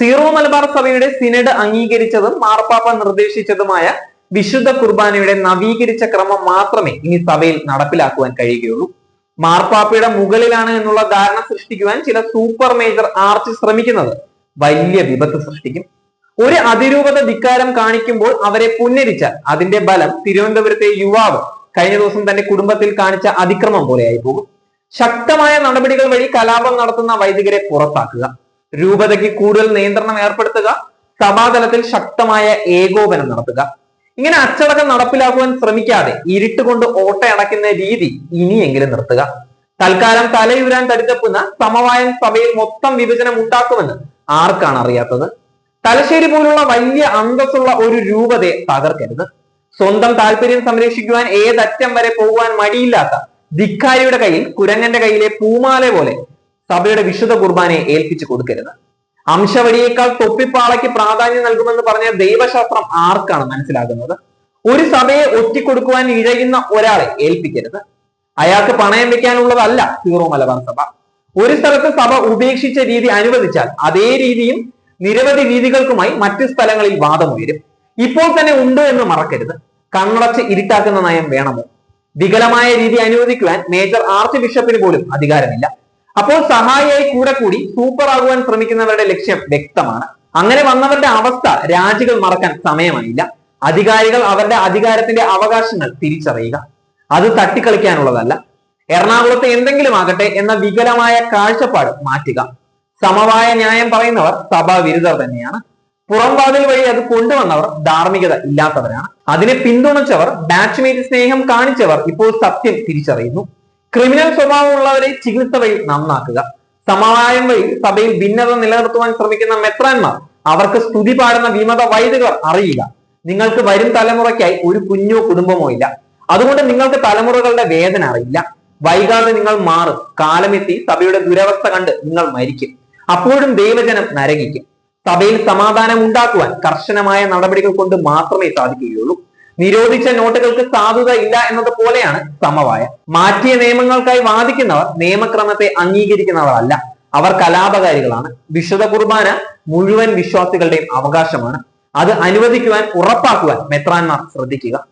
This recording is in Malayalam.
സീറോ മലബാർ സഭയുടെ സിനഡ് അംഗീകരിച്ചതും മാർപ്പാപ്പ നിർദ്ദേശിച്ചതുമായ വിശുദ്ധ കുർബാനയുടെ നവീകരിച്ച ക്രമം മാത്രമേ ഇനി സഭയിൽ നടപ്പിലാക്കുവാൻ കഴിയുകയുള്ളൂ. മാർപ്പാപ്പയുടെ മുകളിലാണ് എന്നുള്ള ധാരണ സൃഷ്ടിക്കുവാൻ ചില സൂപ്പർ മേജർ ആർച്ച് ശ്രമിക്കുന്നത് വലിയ വിപത്ത് സൃഷ്ടിക്കും. ഒരു അതിരൂപത ധിക്കാരം കാണിക്കുമ്പോൾ അവരെ പുന്നരിച്ചാൽ അതിന്റെ ബലം തിരുവനന്തപുരത്തെ യുവാവ് കഴിഞ്ഞ ദിവസം തന്റെ കുടുംബത്തിൽ കാണിച്ച അതിക്രമം പോലെയായി പോകും. ശക്തമായ നടപടികൾ വഴി കലാപം നടത്തുന്ന വൈദികരെ പുറത്താക്കുക. രൂപതയ്ക്ക് കൂടുതൽ നിയന്ത്രണം ഏർപ്പെടുത്തുക സഭാതലത്തിൽ ശക്തമായ ഏകോപനം നടത്തുക. ഇങ്ങനെ അച്ചടക്കം നടപ്പിലാക്കുവാൻ ശ്രമിക്കാതെ ഇരുട്ടുകൊണ്ട് ഓട്ടയടക്കുന്ന രീതി ഇനിയെങ്കിലും നിർത്തുക. തൽക്കാലം തലയുരാൻ തടിത്തപ്പുന്ന സമവായം സഭയിൽ മൊത്തം വിഭജനം ഉണ്ടാക്കുമെന്ന് ആർക്കാണ് അറിയാത്തത്? തലശ്ശേരി പോലുള്ള വലിയ അന്തസ്സുള്ള ഒരു രൂപതയെ തകർക്കരുത്. സ്വന്തം താല്പര്യം സംരക്ഷിക്കുവാൻ ഏതറ്റം വരെ പോകുവാൻ മടിയില്ലാത്ത ധിക്കാരിയുടെ കയ്യിൽ കുരങ്ങന്റെ കയ്യിലെ പൂമാല പോലെ സഭയുടെ വിശുദ്ധ കുർബാനയെ ഏൽപ്പിച്ചു കൊടുക്കരുത്. അംശവടിയേക്കാൾ തൊപ്പിപ്പാളയ്ക്ക് പ്രാധാന്യം നൽകുമെന്ന് പറഞ്ഞ ദൈവശാസ്ത്രം ആർക്കാണ് മനസ്സിലാകുന്നത്? ഒരു സഭയെ ഒറ്റിക്കൊടുക്കുവാൻ ഇഴയുന്ന ഒരാളെ ഏൽപ്പിക്കരുത്. അയാൾക്ക് പണയം വെക്കാനുള്ളതല്ല സീറോ മലബാർ സഭ. ഒരു സ്ഥലത്ത് സഭ ഉപേക്ഷിച്ച രീതി അനുവദിച്ചാൽ അതേ രീതിയും നിരവധി രീതികൾക്കുമായി മറ്റു സ്ഥലങ്ങളിൽ വാദമുയരും ഇപ്പോൾ തന്നെ ഉണ്ട് എന്ന് മറക്കരുത്. കണ്ണടച്ച് ഇരുട്ടാക്കുന്ന നയം വേണമോ? വികലമായ രീതി അനുവദിക്കുവാൻ മേജർ ആർച്ച് ബിഷപ്പിന് പോലും അധികാരമില്ല. അപ്പോൾ സഹായിയായി കൂടെ കൂടി സൂപ്പർ ആകുവാൻ ശ്രമിക്കുന്നവരുടെ ലക്ഷ്യം വ്യക്തമാണ്. അങ്ങനെ വന്നവരുടെ അവസ്ഥ രാജികൾ മറക്കാൻ സമയമായില്ല. അധികാരികൾ അവരുടെ അധികാരത്തിന്റെ അവകാശങ്ങൾ തിരിച്ചറിയുക. അത് തട്ടിക്കളിക്കാനുള്ളതല്ല. എറണാകുളത്ത് എന്തെങ്കിലും ആകട്ടെ എന്ന വികലമായ കാഴ്ചപ്പാട് മാറ്റുക. സമവായ ന്യായം പറയുന്നവർ സഭാ വിരുദ്ധർ തന്നെയാണ്. പുറംവാതിൽ വഴി അത് കൊണ്ടുവന്നവർ ധാർമ്മികത ഇല്ലാത്തവരാണ്. അതിനെ പിന്തുണച്ചവർ ബാച്ച്മേറ്റ് സ്നേഹം കാണിച്ചവർ ഇപ്പോൾ സത്യം തിരിച്ചറിയുന്നു. ക്രിമിനൽ സ്വഭാവമുള്ളവരെ ചികിത്സ വഴി നന്നാക്കുക. സമവായം വഴി സഭയിൽ ഭിന്നത നിലനിർത്തുവാൻ ശ്രമിക്കുന്ന മെത്രാന്മാർ അവർക്ക് സ്തുതി പാടുന്ന വിമത വൈദികർ അറിയില്ല നിങ്ങൾക്ക് വരും തലമുറയ്ക്കായി ഒരു കുഞ്ഞോ കുടുംബമോ ഇല്ല. അതുകൊണ്ട് നിങ്ങൾക്ക് തലമുറകളുടെ വേദന അറിയില്ല. വൈകാതെ നിങ്ങൾ മാറും. കാലമെത്തി സഭയുടെ ദുരവസ്ഥ കണ്ട് നിങ്ങൾ മരിക്കും. അപ്പോഴും ദൈവജനം നരകിക്കും. സഭയിൽ സമാധാനം ഉണ്ടാക്കുവാൻ കർശനമായ നടപടികൾ കൊണ്ട് മാത്രമേ സാധിക്കുകയുള്ളൂ. നിരോധിച്ച നോട്ടുകൾക്ക് സാധുത ഇല്ല എന്നത് പോലെയാണ് സമവായം. മാറ്റിയ നിയമങ്ങൾക്കായി വാദിക്കുന്നവർ നിയമക്രമത്തെ അംഗീകരിക്കുന്നവരല്ല. അവർ കലാപകാരികളാണ്. വിശുദ്ധ കുർബാന മുഴുവൻ വിശ്വാസികളുടെയും അവകാശമാണ്. അത് അനുവദിക്കുവാൻ ഉറപ്പാക്കുവാൻ മെത്രാന്മാർ ശ്രദ്ധിക്കുക.